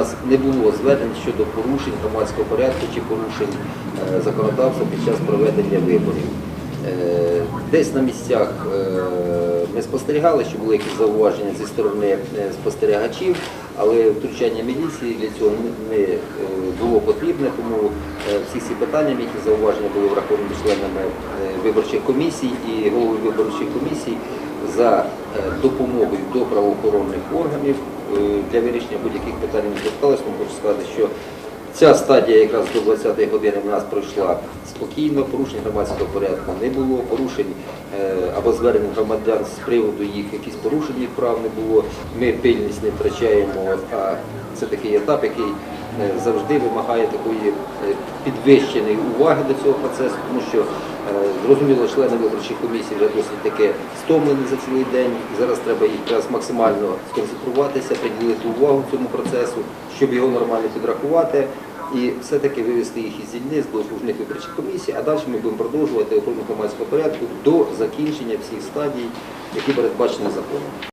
нас не було зведень щодо порушень громадського порядку чи порушень е, законодавства під час проведення виборів. Е, Десь на місцях е, ми спостерігали, що були якісь зауваження зі сторони е, спостерігачів, але втручання міліції для цього не- е, було потрібне, тому е, всі ці питання, які зауваження були враховані членами виборчих комісій і голови виборчих комісій за допомогою до правоохоронних органів для вирішення будь-яких питань не зверталися. Тому хочу сказати, що Ця стадія якраз до 20-ї години в нас пройшла спокійно, порушень громадського порядку не було, порушень е, або звернень громадян з приводу їх якісь порушень їх прав не було. Ми пильність не втрачаємо, а це такий етап, який завжди вимагає такої е, підвищеної уваги до цього процесу, тому що е, зрозуміло, члени виборчих комісій вже досить таки стомлені за цілий день. Зараз треба їх якраз максимально сконцентруватися, приділити увагу цьому процесу, щоб його нормально підрахувати. І все-таки вивести їх із дільниць до окружних виборчих комісій, а далі ми будемо продовжувати охорону громадського порядку до закінчення всіх стадій, які передбачені законом.